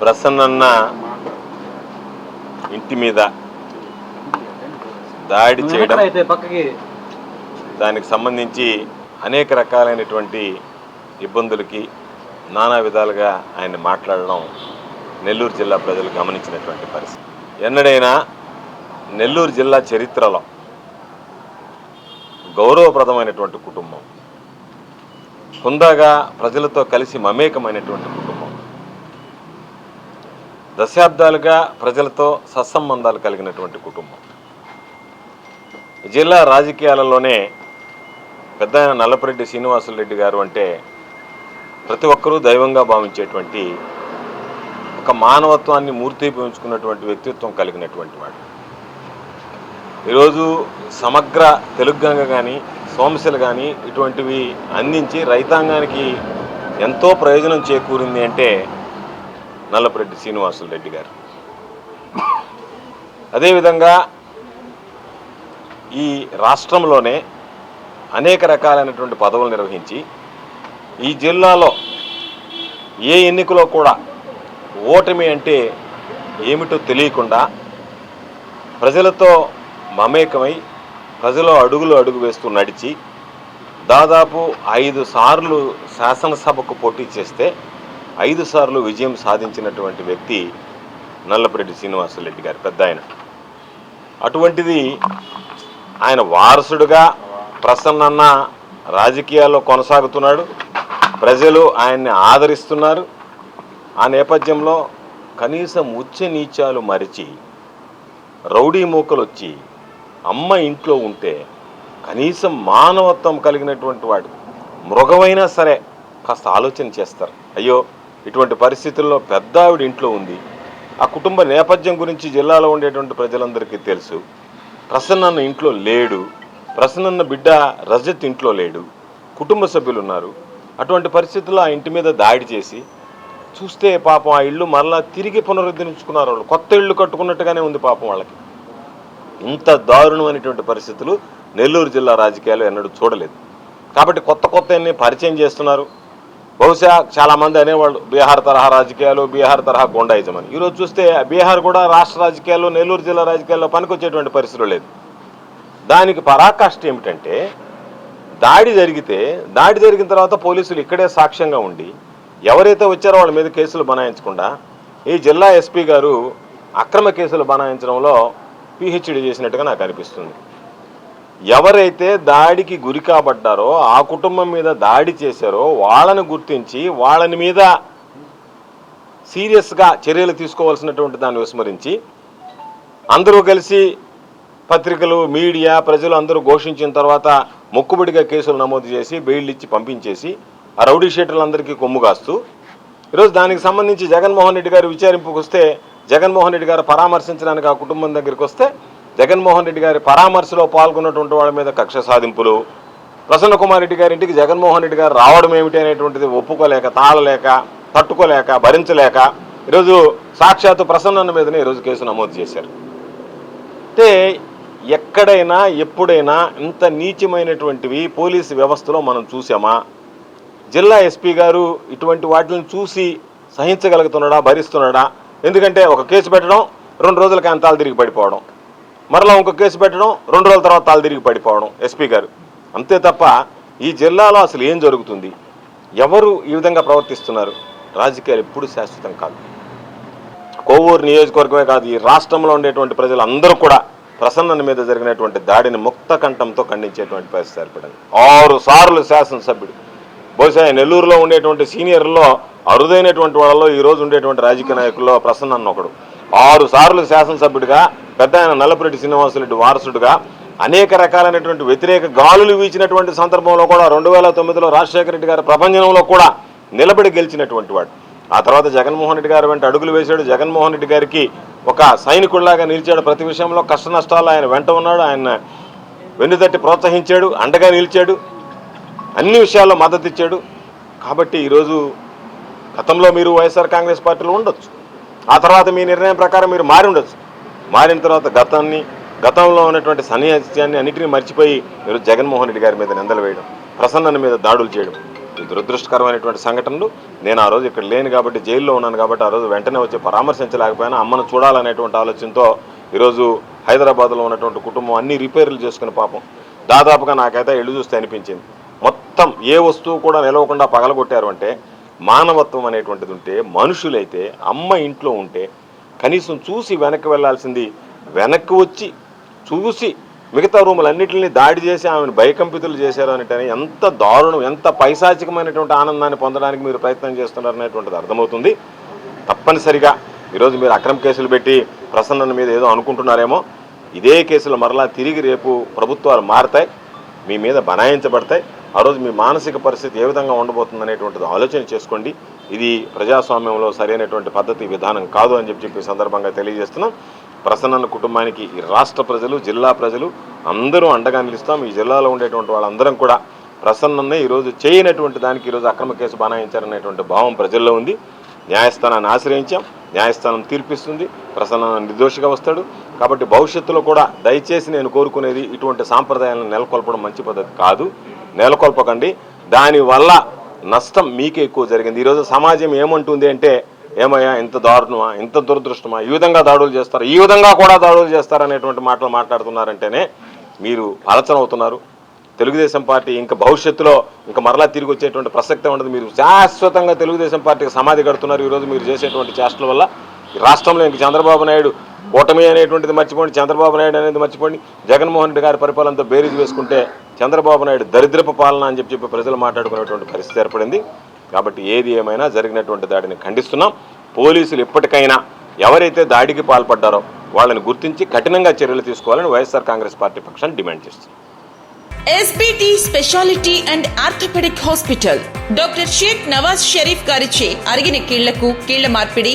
ప్రసన్నన్న ఇంటి మీద దాడి చేయడం దానికి సంబంధించి అనేక రకాలైనటువంటి ఇబ్బందులకి నానా విధాలుగా ఆయన మాట్లాడడం నెల్లూరు జిల్లా ప్రజలు గమనించినటువంటి పరిస్థితి. ఎన్నడైనా నెల్లూరు జిల్లా చరిత్రలో గౌరవప్రదమైనటువంటి కుటుంబం హుందాగా ప్రజలతో కలిసి మమేకమైనటువంటి కుటుంబం. దశాబ్దాలుగా ప్రజలతో సత్సంబంధాలు కలిగినటువంటి కుటుంబం. జిల్లా రాజకీయాలలోనే పెద్ద నల్లపరెడ్డి శ్రీనివాసులు రెడ్డి గారు అంటే ప్రతి ఒక్కరూ దైవంగా భావించేటువంటి ఒక మానవత్వాన్ని మూర్తిభవించుకున్నటువంటి వ్యక్తిత్వం కలిగినటువంటి వాడు. ఈరోజు సమగ్ర తెలుగుగంగ కానీ సోమశిల కానీ ఇటువంటివి అందించి రైతాంగానికి ఎంతో ప్రయోజనం చేకూరింది అంటే నల్లపరెడ్డి శ్రీనివాసులు రెడ్డి గారు. అదేవిధంగా ఈ రాష్ట్రంలోనే అనేక రకాలైనటువంటి పదవులు నిర్వహించి ఈ జిల్లాలో ఏ ఎన్నికలో కూడా ఓటమి అంటే ఏమిటో తెలియకుండా ప్రజలతో మమేకమై ప్రజలు అడుగులు అడుగు వేస్తూ నడిచి దాదాపు ఐదు సార్లు శాసనసభకు పోటీ చేస్తే ఐదు సార్లు విజయం సాధించినటువంటి వ్యక్తి నల్లపరెడ్డి శ్రీనివాసరెడ్డి గారు పెద్ద ఆయన. అటువంటిది ఆయన వారసుడుగా ప్రసన్నన్న రాజకీయాల్లో కొనసాగుతున్నాడు. ప్రజలు ఆయన్ని ఆదరిస్తున్నారు. ఆ నేపథ్యంలో కనీసం ఉచ్చ నీచాలు మరిచి రౌడీ మూకలు వచ్చి అమ్మ ఇంట్లో ఉంటే కనీసం మానవత్వం కలిగినటువంటి వాడు మృగమైనా సరే కాస్త ఆలోచన చేస్తారు. అయ్యో ఇటువంటి పరిస్థితుల్లో పెద్ద ఆవిడ ఇంట్లో ఉంది. ఆ కుటుంబ నేపథ్యం గురించి జిల్లాలో ఉండేటువంటి ప్రజలందరికీ తెలుసు. ప్రసన్నన్న ఇంట్లో లేడు. ప్రసన్నన్న బిడ్డ రజత్ ఇంట్లో లేడు. కుటుంబ సభ్యులు ఉన్నారు అటువంటి పరిస్థితుల్లో ఆ ఇంటి మీద దాడి చేసి చూస్తే పాపం ఆ ఇల్లు మరలా తిరిగి పునరుద్ధరించుకున్నారు వాళ్ళు. కొత్త ఇల్లు కట్టుకున్నట్టుగానే ఉంది పాపం వాళ్ళకి. ఇంత దారుణమైనటువంటి పరిస్థితులు నెల్లూరు జిల్లా రాజకీయాలు ఎన్నడూ చూడలేదు. కాబట్టి కొత్త కొత్త పరిచయం చేస్తున్నారు. బహుశా చాలామంది అనేవాళ్ళు బీహార్ తరహా రాజకీయాలు బీహార్ తరహా గోండాయిజం అని ఈరోజు చూస్తే బీహార్ కూడా రాష్ట్ర రాజకీయాల్లో నెల్లూరు జిల్లా రాజకీయాల్లో పనికొచ్చేటువంటి పరిస్థితులు లేదు. దానికి పరాకాష్ఠ ఏమిటంటే దాడి జరిగితే దాడి జరిగిన తర్వాత పోలీసులు ఇక్కడే సాక్ష్యంగా ఉండి ఎవరైతే వచ్చారో వాళ్ళ మీద కేసులు బనాయించకుండా ఈ జిల్లా ఎస్పీ గారు అక్రమ కేసులు బనాయించడంలో పిహెచ్డి చేసినట్టుగా నాకు అనిపిస్తుంది. ఎవరైతే దాడికి గురి కాబడ్డారో ఆ కుటుంబం మీద దాడి చేశారో వాళ్ళని గుర్తించి వాళ్ళని మీద సీరియస్గా చర్యలు తీసుకోవాల్సినటువంటి దాన్ని విస్మరించి అందరూ కలిసి పత్రికలు మీడియా ప్రజలు అందరూ ఘోషించిన తర్వాత మొక్కుబడిగా కేసులు నమోదు చేసి బెయిల్ ఇచ్చి పంపించేసి ఆ రౌడీ షీటర్లందరికీ కొమ్ము కాస్తూ ఈరోజు దానికి సంబంధించి జగన్మోహన్ రెడ్డి గారు విచారింపుకు వస్తే జగన్మోహన్ రెడ్డి గారు పరామర్శించడానికి ఆ కుటుంబం దగ్గరికి వస్తే జగన్మోహన్ రెడ్డి గారి పరామర్శలో పాల్గొన్నటువంటి వాళ్ళ మీద కక్ష సాధింపులు. ప్రసన్న కుమార్ రెడ్డి గారి ఇంటికి జగన్మోహన్ రెడ్డి గారు రావడం ఏమిటి అనేటువంటిది ఒప్పుకోలేక తాళలేక తట్టుకోలేక భరించలేక ఈరోజు సాక్షాత్తు ప్రసన్న మీదనే ఈరోజు కేసు నమోదు చేశారు. అంటే ఎక్కడైనా ఎప్పుడైనా ఇంత నీచమైనటువంటివి పోలీసు వ్యవస్థలో మనం చూసామా జిల్లా ఎస్పీ గారు ఇటువంటి వాటిని చూసి సహించగలుగుతున్నాడా భరిస్తున్నాడా? ఎందుకంటే ఒక కేసు పెట్టడం రెండు రోజులకి ఆయన తాలు తిరిగి పడిపోవడం. మరలా ఇంకో కేసు పెట్టడం రెండు రోజుల తర్వాత తాలు తిరిగి పడిపోవడం ఎస్పీ గారు. అంతే తప్ప ఈ జిల్లాలో అసలు ఏం జరుగుతుంది? ఎవరు ఈ విధంగా ప్రవర్తిస్తున్నారు? రాజకీయాలు ఎప్పుడు శాశ్వతం కాదు. కోవూరు నియోజకవర్గమే కాదు ఈ రాష్ట్రంలో ఉండేటువంటి ప్రజలు అందరూ కూడా ప్రసన్నన మీద జరిగినటువంటి దాడిని ముక్త కంఠంతో ఖండించేటువంటి పరిస్థితి ఏర్పడింది. ఆరు సార్లు శాసనసభ్యుడు బహుశా నెల్లూరులో ఉండేటువంటి సీనియర్లో అరుదైనటువంటి వాళ్ళలో ఈరోజు ఉండేటువంటి రాజకీయ నాయకుల్లో ప్రసన్న అన్న ఒకడు. ఆరు సార్లు శాసనసభ్యుడిగా పెద్ద ఆయన నల్లపురెడ్డి శ్రీనివాసరెడ్డి వారసుడిగా అనేక రకాలైనటువంటి వ్యతిరేక గాలులు వీచినటువంటి సందర్భంలో కూడా రెండు వేల తొమ్మిదిలో రాజశేఖర రెడ్డి గారి ప్రపంచంలో కూడా నిలబడి గెలిచినటువంటి వాడు. ఆ తర్వాత జగన్మోహన్ రెడ్డి గారు వెంట అడుగులు వేశాడు. జగన్మోహన్ రెడ్డి గారికి ఒక సైనికుడిలాగా నిలిచాడు. ప్రతి విషయంలో కష్ట నష్టాలు ఆయన వెంట ఉన్నాడు. ఆయన వెన్నుతట్టి ప్రోత్సహించాడు. అండగా నిలిచాడు. అన్ని విషయాల్లో మద్దతు ఇచ్చాడు. కాబట్టి ఈరోజు గతంలో మీరు వైఎస్ఆర్ కాంగ్రెస్ పార్టీలో ఉండొచ్చు. ఆ తర్వాత మీ నిర్ణయం ప్రకారం మీరు మారి ఉండొచ్చు. మారిన తర్వాత గతాన్ని గతంలో ఉన్నటువంటి సన్యాసాన్ని అన్నింటినీ మర్చిపోయి మీరు జగన్మోహన్ రెడ్డి గారి మీద నిందలు వేయడం ప్రసన్నన మీద దాడులు చేయడం ఇది దురదృష్టకరమైనటువంటి సంఘటనలు నేను ఆ రోజు ఇక్కడ లేను కాబట్టి జైల్లో ఉన్నాను కాబట్టి ఆ రోజు వెంటనే వచ్చి పరామర్శించలేకపోయినా. అమ్మను చూడాలనేటువంటి ఆలోచనతో ఈరోజు హైదరాబాద్లో ఉన్నటువంటి కుటుంబం అన్ని రిపేర్లు చేసుకుని పాపం. దాదాపుగా నాకైతే ఇళ్ళు చూస్తే అనిపించింది. మొత్తం ఏ వస్తువు కూడా నిలవకుండా పగలగొట్టారు అంటే మానవత్వం అనేటువంటిది ఉంటే మనుషులైతే అమ్మ ఇంట్లో ఉంటే కనీసం చూసి వెనక్కి వెళ్ళాల్సింది వెనక్కి వచ్చి చూసి మిగతా రూములన్నింటిని దాడి చేసి ఆమెను భయకంపితులు చేశారు అనేటని ఎంత దారుణం ఎంత పైశాచికమైనటువంటి ఆనందాన్ని పొందడానికి మీరు ప్రయత్నం చేస్తున్నారు అనేటువంటిది అర్థమవుతుంది. తప్పనిసరిగా ఈరోజు మీరు అక్రమ కేసులు పెట్టి ప్రసన్న మీద ఏదో అనుకుంటున్నారేమో ఇదే కేసులు మరలా తిరిగి రేపు ప్రభుత్వాలు మారతాయి మీ మీద బనాయించబడతాయి. ఆ రోజు మీ మానసిక పరిస్థితి ఏ విధంగా ఉండబోతుంది అనేటువంటిది ఆలోచన చేసుకోండి. ఇది ప్రజాస్వామ్యంలో సరైనటువంటి పద్ధతి విధానం కాదు అని చెప్పి చెప్పి సందర్భంగా తెలియజేస్తున్నాం. ప్రసన్న కుటుంబానికి ఈ రాష్ట్ర ప్రజలు జిల్లా ప్రజలు అందరూ అండగా నిలుస్తాం. ఈ జిల్లాలో ఉండేటువంటి వాళ్ళందరం కూడా ప్రసన్ననే ఈరోజు చేయనటువంటి దానికి ఈరోజు అక్రమ కేసు బనాయించారనేటువంటి భావం ప్రజల్లో ఉంది. న్యాయస్థానాన్ని ఆశ్రయించాం. న్యాయస్థానం తీర్పిస్తుంది. ప్రసన్న నిర్దోషిగా వస్తాడు. కాబట్టి భవిష్యత్తులో కూడా దయచేసి నేను కోరుకునేది ఇటువంటి సాంప్రదాయాలను నెలకొల్పడం మంచి పద్ధతి కాదు. నెలకొల్పకండి. దానివల్ల నష్టం మీకే ఎక్కువ జరిగింది. ఈరోజు సమాజం ఏమంటుంది అంటే ఏమయ్యా ఇంత దారుణమా ఇంత దురదృష్టమా ఈ విధంగా దాడులు చేస్తారు ఈ విధంగా కూడా దాడులు చేస్తారు అనేటువంటి మాటలు మాట్లాడుతున్నారంటేనే మీరు పలచనవుతున్నారు తెలుగుదేశం పార్టీ ఇంకా భవిష్యత్తులో ఇంకా మరలా తిరిగి వచ్చేటువంటి ప్రసక్తి ఉండదు. మీరు శాశ్వతంగా తెలుగుదేశం పార్టీకి సమాధి కడుతున్నారు ఈరోజు మీరు చేసేటువంటి చేష్టల వల్ల. ఈ రాష్ట్రంలో ఇంక చంద్రబాబు నాయుడు కూటమి అనేటువంటిది మర్చిపోండి చంద్రబాబు నాయుడు అనేది మర్చిపోండి. జగన్మోహన్ రెడ్డి గారి పరిపాలనతో బేరీజు వేసుకుంటే చంద్రబాబు నాయుడు దరిద్రపు పాలన అని చెప్పి చెప్పి ప్రజలు మాట్లాడుకునేటువంటి పరిస్థితి ఏర్పడింది. కాబట్టి ఏది ఏమైనా జరిగినటువంటి దాడిని ఖండిస్తున్నాం. పోలీసులు ఇప్పటికైనా ఎవరైతే దాడికి పాల్పడ్డారో వాళ్ళని గుర్తించి కఠినంగా చర్యలు తీసుకోవాలని వైఎస్ఆర్ కాంగ్రెస్ పార్టీ పక్షాన్ని డిమాండ్ చేస్తుంది SBT speciality and orthopaedic hospital doctor Sheikh Nawaz Sharif గారిచే అరిగిన కీళ్ళకు కీళ్ళ మార్పిడి